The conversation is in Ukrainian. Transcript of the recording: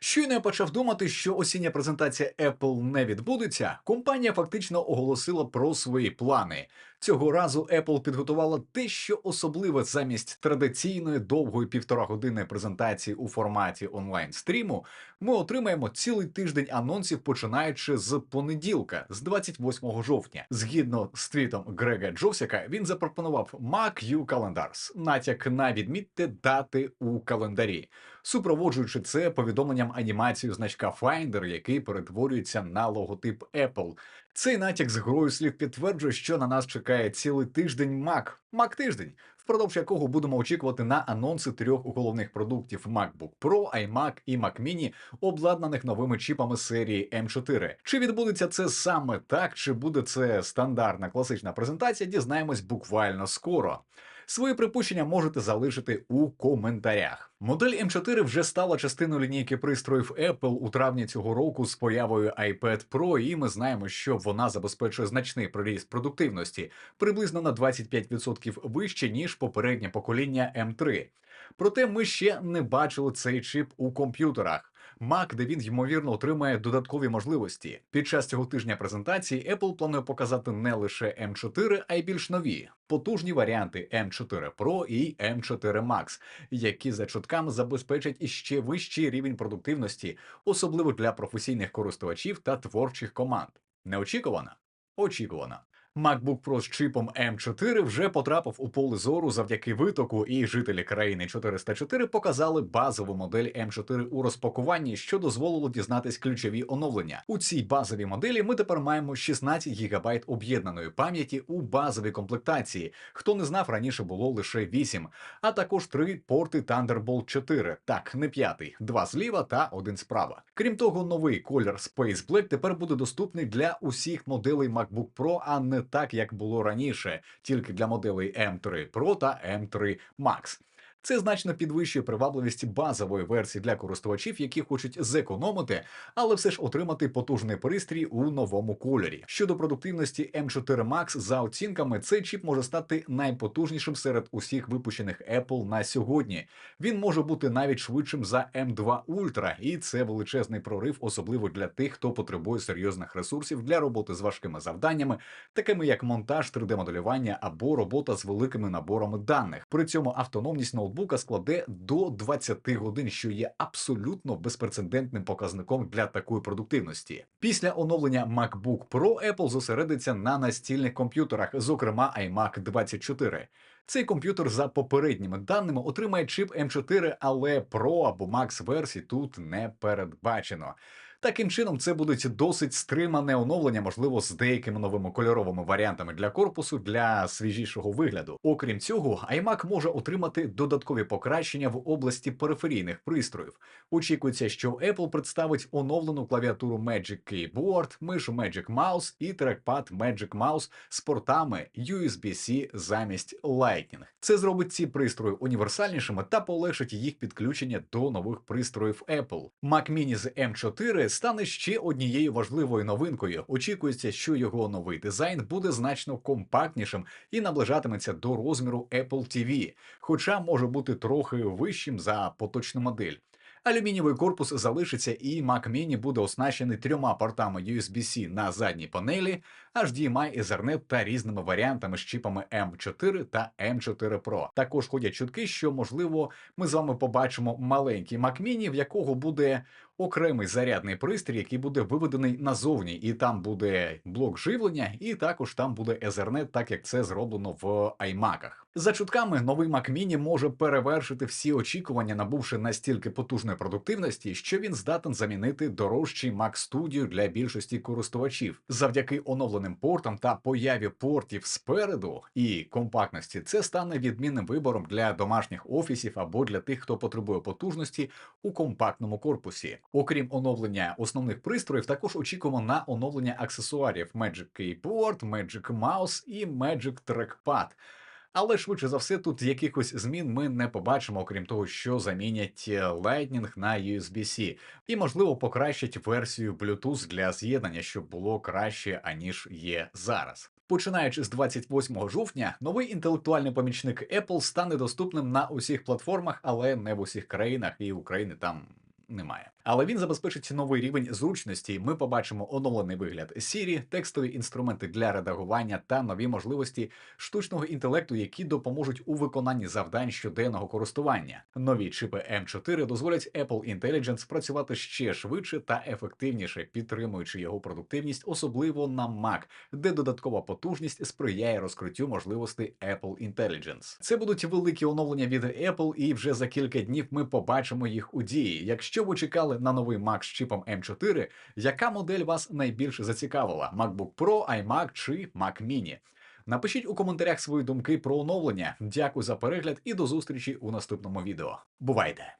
Щойно я почав думати, що осіння презентація Apple не відбудеться. Компанія фактично оголосила про свої плани. Цього разу Apple підготувала те, що особливе замість традиційної довгої півтора години презентації у форматі онлайн стріму. Ми отримаємо цілий тиждень анонсів, починаючи з понеділка, з 28 жовтня. Згідно з твітом Грега Джосіка, він запропонував Mac U Calendars, натяк на відмітьте дати у календарі супроводжуючи це повідомленням анімацію значка Finder, який перетворюється на логотип Apple. Цей натяк з грою слів підтверджує, що на нас чекає цілий тиждень Mac. Mac тиждень, впродовж якого будемо очікувати на анонси трьох головних продуктів MacBook Pro, iMac і Mac Mini, обладнаних новими чіпами серії M4. Чи відбудеться це саме так, чи буде це стандартна класична презентація? Дізнаємось буквально скоро. Свої припущення можете залишити у коментарях. Модель М4 вже стала частиною лінійки пристроїв Apple у травні цього року з появою iPad Pro, і ми знаємо, що вона забезпечує значний приріст продуктивності, приблизно на 25% вище ніж попереднє покоління М3. Проте ми ще не бачили цей чип у комп'ютерах. Mac, де він ймовірно отримає додаткові можливості. Під час цього тижня презентації Apple планує показати не лише M4, а й більш нові потужні варіанти M4 Pro і M4 Max, які за чутками забезпечать іще вищий рівень продуктивності, особливо для професійних користувачів та творчих команд. Неочікувано? Очікувано. MacBook Pro з чипом M4 вже потрапив у поле зору завдяки витоку, і жителі країни 404 показали базову модель M4 у розпакуванні, що дозволило дізнатись ключові оновлення. У цій базовій моделі ми тепер маємо 16 ГБ об'єднаної пам'яті у базовій комплектації. Хто не знав, раніше було лише 8, а також три порти Thunderbolt 4. Так, не п'ятий, два зліва та один справа. Крім того, новий колір Space Black тепер буде доступний для усіх моделей MacBook Pro, а не так як було раніше, тільки для моделей M3 Pro та M3 Max. Це значно підвищує привабливість базової версії для користувачів, які хочуть зекономити, але все ж отримати потужний пристрій у новому кольорі. Щодо продуктивності M4 Max, за оцінками, цей чіп може стати найпотужнішим серед усіх випущених Apple на сьогодні. Він може бути навіть швидшим за M2 Ultra, і це величезний прорив, особливо для тих, хто потребує серйозних ресурсів для роботи з важкими завданнями, такими як монтаж, 3D-моделювання або робота з великими наборами даних. При цьому автономність ноутбука складе до 20 годин, що є абсолютно безпрецедентним показником для такої продуктивності. Після оновлення MacBook Pro Apple зосередиться на настільних комп'ютерах, зокрема iMac 24. Цей комп'ютер за попередніми даними отримає чип M4, але Pro або Max версії тут не передбачено. Таким чином, це будуть досить стримане оновлення, можливо, з деякими новими кольоровими варіантами для корпусу для свіжішого вигляду. Окрім цього, iMac може отримати додаткові покращення в області периферійних пристроїв. Очікується, що Apple представить оновлену клавіатуру Magic Keyboard, мишу Magic Mouse і трекпад Magic Mouse з портами USB-C замість Lightning. Це зробить ці пристрої універсальнішими та полегшить їх підключення до нових пристроїв Apple. Mac Mini з M4 стане ще однією важливою новинкою. Очікується, що його новий дизайн буде значно компактнішим і наближатиметься до розміру Apple TV, хоча може бути трохи вищим за поточну модель. Алюмінієвий корпус залишиться, і Mac Mini буде оснащений трьома портами USB-C на задній панелі, HDMI, Ethernet та різними варіантами з чіпами M4 та M4 Pro. Також ходять чутки, що можливо ми з вами побачимо маленький Mac Mini, в якого буде окремий зарядний пристрій, який буде виведений назовні, і там буде блок живлення, і також там буде Ethernet, так як це зроблено в iMac. За чутками, новий Mac Mini може перевершити всі очікування, набувши настільки потужної продуктивності, що він здатен замінити дорожчий Mac Studio для більшості користувачів. Завдяки оновленим портам та появі портів спереду і компактності, це стане відмінним вибором для домашніх офісів або для тих, хто потребує потужності у компактному корпусі. Окрім оновлення основних пристроїв, також очікуємо на оновлення аксесуарів Magic Keyboard, Magic Mouse і Magic Trackpad. Але швидше за все, тут якихось змін ми не побачимо, окрім того, що замінять е, Lightning на USB-C, і можливо покращать версію Bluetooth для з'єднання, щоб було краще аніж є зараз. Починаючи з 28 жовтня, новий інтелектуальний помічник Apple стане доступним на усіх платформах, але не в усіх країнах, і України там немає. Але він забезпечить новий рівень зручності. Ми побачимо оновлений вигляд Siri, текстові інструменти для редагування та нові можливості штучного інтелекту, які допоможуть у виконанні завдань щоденного користування. Нові чипи M4 дозволять Apple Intelligence працювати ще швидше та ефективніше, підтримуючи його продуктивність, особливо на Mac, де додаткова потужність сприяє розкриттю можливостей Apple Intelligence. Це будуть великі оновлення від Apple, і вже за кілька днів ми побачимо їх у дії. Якщо ви чекали на новий Mac з чіпом M4, яка модель вас найбільше зацікавила: MacBook Pro, iMac чи Mac Mini? Напишіть у коментарях свої думки про оновлення. Дякую за перегляд і до зустрічі у наступному відео. Бувайте!